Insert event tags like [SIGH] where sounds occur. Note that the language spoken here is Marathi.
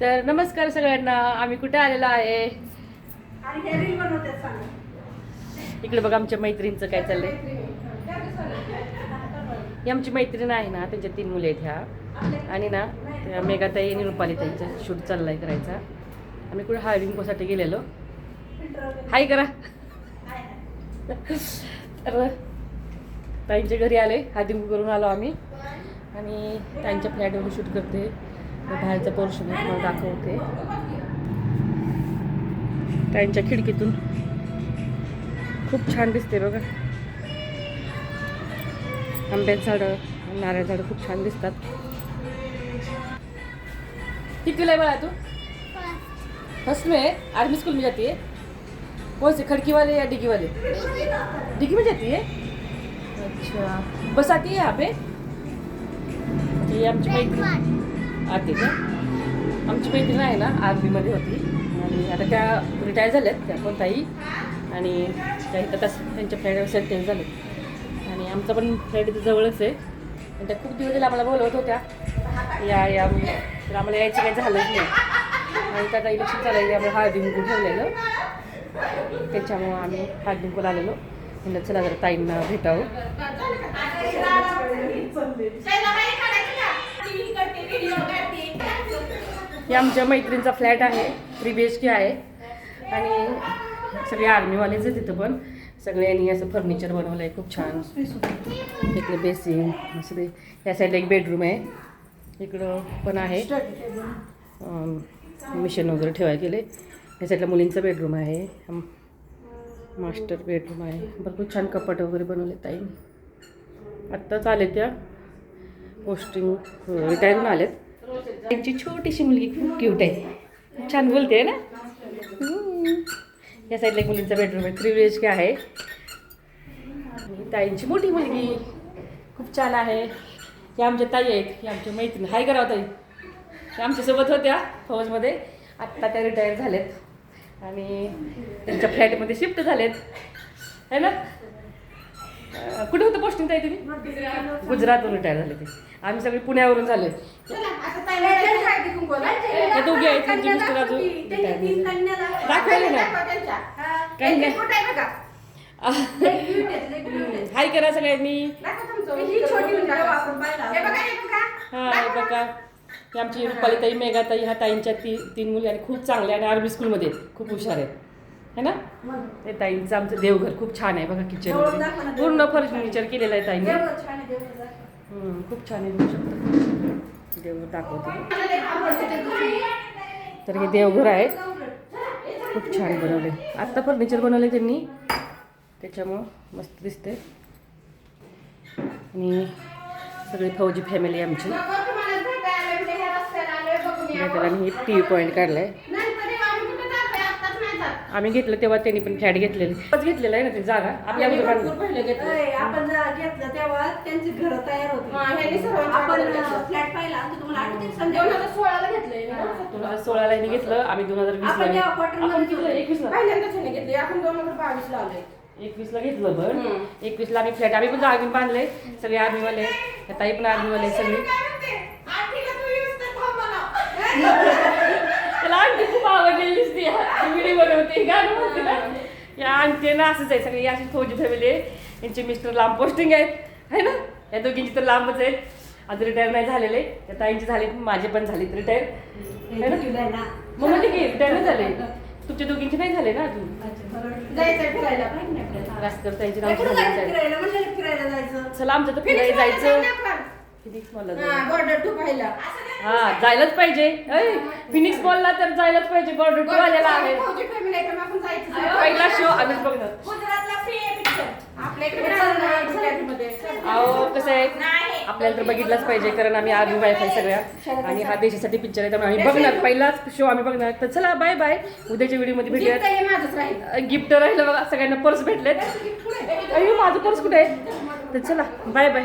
तर नमस्कार सगळ्यांना आम्ही कुठे आलेलो आहे? इकडे बघा आमच्या मैत्रिणीचं काय चाललंय? ही आमची मैत्रीण आहे ना त्यांच्या तीन मुले आहेत ह्या. आणि ना मेघाताई आणि रुपाली त्यांचा शूट चाललाय करायचा. आम्ही कुठे हायरिंगसाठी गेलेलो. हाय करा. तर ताईंच्या घरी आले हायरिंग करून आलो आम्ही. आणि त्यांच्या फ्लॅटवर शूट करते. बाहेरचं पोर्शन तुम्हाला दाखवते. त्यांच्या खिडकीतून. खूप छान दिसते बघा. आंब्याचं झाडं नारळ झाडं खूप छान दिसतात. किती आहे बाळा तू? फर्स्ट में आर्मी स्कूल में जाती है कौन से? खड़की वाले या डिग्गी वाले डिग्गी में जाती है अच्छा. बस आती है यहाँ पे? ये आमची मैत्री आते का? आमची मैत्रीण आहे ना आर्मीमध्ये होती. आणि आता त्या रिटायर झाल्यात त्या पण ताई आणि त्या इथं तस त्यांच्या फ्लॅटवर सेटल झाले आणि आमचा पण फ्लॅट इथं जवळच आहे. आणि त्या खूप दिवस आम्हाला बोलवत होत्या. या या तर आम्हाला यायचं काही झालंच नाही. आणि त्यात आता इलेक्शन चालायचं आम्हाला हळदी कुंकू ठेवलेलं. त्याच्यामुळं आम्ही हळदी कुंकूला आलेलो. म्हणलं चला जरा ताईंना भेटावं. हे आमच्या मैत्रिणीचा फ्लॅट आहे थ्री बी एच के आहे. आणि सगळे आर्मीवालेच आहे तिथं पण. सगळ्यांनी असं फर्निचर बनवलं आहे खूप छान. इकडे बेसिन असं ते या साईडला एक बेडरूम आहे. इकडं पण आहे. मिशन वगैरे ठेवायला गेले. या साईडला मुलींचं बेडरूम आहे. मास्टर बेडरूम आहे. भरपूर छान कपाट वगैरे बनवले ताई. आत्ताच आले त्या. पोस्टिंग रिटायरून आलेत. त्यांची छोटीशी मुलगी खूप क्यूट आहे. खूप छान बोलते ना? या साईडला एक मुलींचा बेडरूम आहे. थ्री एच के आहे. आणि ताईंची मोठी मुलगी. खूप छान आहे. या आमच्या ताई आहेत. या आमच्या मैत्रीण. हाय करावं ताई. त्या आमच्यासोबत होत्या फौजमध्ये. आत्ता त्या रिटायर झालेत. आणि त्यांच्या फ्लॅटमध्ये शिफ्ट झालेत. है ना? कुठे होतं पोस्टिंग ताई तुम्ही? गुजरातवरून रिटायर झाले ते. आम्ही सगळे पुण्यावरून झाले. दोघी आहेत त्यांचे मिस्टर अजून. दाखवायला ना. हाय करा सगळ्यांनी. हा हे बघा ही आमची रुपाली ताई मेघा ताई ह्या ताईंच्या ती तीन मुली आणि खूप चांगल्या आणि आर्मी स्कूलमध्ये. खूप हुशार आहेत. है ना? ते ताईंचं आमचं देवघर खूप छान आहे बघा किचन ना. पूर्ण फर्निचर केलेलं आहे ताईंनी. खूप छान आहे बघू शकता. देवघर दाखवते. तर हे देवघर आहे. खूप छान बनवले आत्ता फर्निचर बनवले त्यांनी. त्याच्यामुळं मस्त दिसते आणि सगळी फौजी फॅमिली आमची. आणि हे टी व्ही पॉईंट काढलाय. आम्ही घेतलं तेव्हा त्यांनी पण फ्लॅट घेतलेलं. बस घेतलेलं आहे ना ते जागा? आपल्या अगोदर बांधलं. आपण जेव्हा घेतलं तेव्हा त्यांची घर तयार होती. हा, ह्यांनी आपण घेतलं. फ्लॅट पाहिला. तर तुम्हाला आठवते दोन संध्या हजार सोळाला घेतलंय ना. दोन हजार सोळाला यांनी घेतलं आम्ही दोन हजार आपण जेव्हा घेतलं. पहिल्यांदाच ह्याने घेतली आपण दोन हजार बावीसला आलोय. एकवीसला घेतलं पण हम्म. एकवीसला आम्ही फ्लॅट आम्ही पण जागी बांधले सगळे आर्मीवाले ताई पण आर्मीवाले सगळे. [LAUGHS] त्याला आणखी खूप आवडलेली दिसते. या आणखी ना असंच आहे सगळी अशी फौजी फॅमिली आहे. यांचे मिस्टर लांब पोस्टिंग आहेत. है ना? या दोघींची तर लांबच आहेत. अजून रिटायर नाही झालेले. त्या ताईंचे झाले माझे पण झालेत रिटायर है ना? मग म्हणजे की रिटायर नाही झाले. तुमच्या दोघींचे नाही झाले ना अजून? झाले जायचं चला आमचं तर फिरायला जायचं. फिनिक्स हा, border two पाहिला. हा जायलाच पाहिजे. ऐ, फिनिक्स मॉलला तर जायलाच पाहिजे. बॉर्डर टू आलेला आहे. फौजी family आहे तर आपण जायचं. पहिला शो आम्हीच बघणार. गुजरातला free आहे picture. आपल्या इकडे मिळालं नाही गुजरातमध्ये. अहो कसं आहे? नाही. आपल्याला तर बघितलंच पाहिजे कारण आम्ही आर्मी वाईफ आहे सगळ्या. आणि हा देशासाठी पिक्चर आहे त्यामुळे आम्ही बघणार. पहिलाच शो आम्ही बघणार. तर चला बाय बाय उद्याच्या व्हिडिओमध्ये भेटूयात. हे माझंच राहील. गिफ्ट राहिलं बघा. सगळ्यांना पर्स भेटलेत. अయ్యో माझं पर्स कुठे आहे? तर चला बाय बाय